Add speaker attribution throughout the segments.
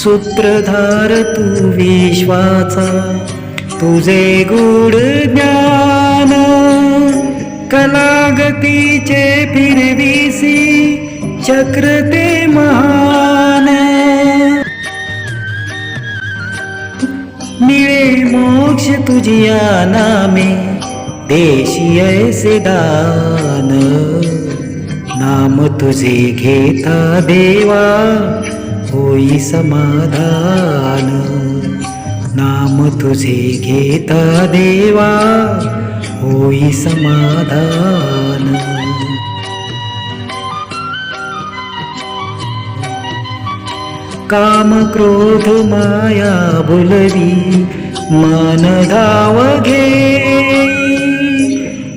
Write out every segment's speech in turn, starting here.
Speaker 1: सूत्रधार तू विश्वाचा तुझे गुड ज्ञान कलागतीचे फिरविसी चक्र ते महान. मिळे मोक्ष तुझिया नामे देशी ऐसे दान. नाम तुझे घेता देवा होई समाधान. नाम तुझे घेता देवा होई समाधान. काम क्रोध माया बुलवी मन धाव घे.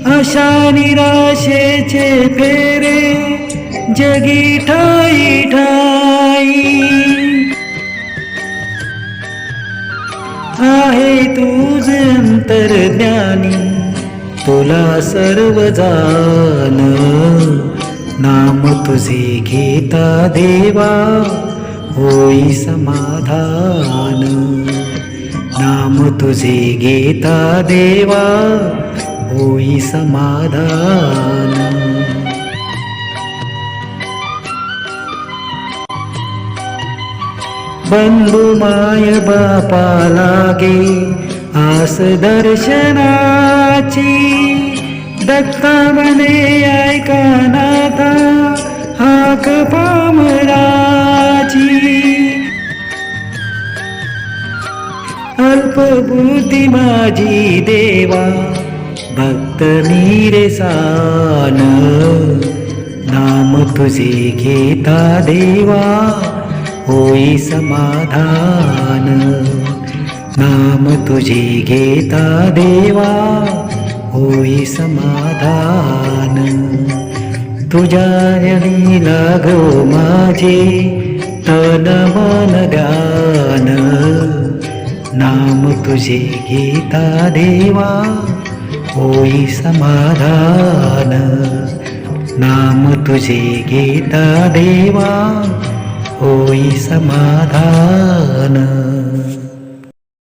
Speaker 1: अशा निराशेचे फेरे जगी ठाई ठाई आहे तुझ अंतर्ज्ञानी तुला सर्व जान नाम तुझे घेता देवा होई समाधान। नाम तुझे घेता देवा होई समाधान। बंधू माय बापा लागे आस दर्शनाची दत्ता म्हणे ऐका नाथा हाक पामराची अल्पबुद्धी माझी देवा भक्त सान नाम तुझे घेता देवा होई समाधान। नाम तुझे घेता देवा होई समाधान। तुझ्या लागो माझे तन मन गान। नाम तुझे घेता देवा होई समाधान। नाम तुझे घेता देवा होई समाधान।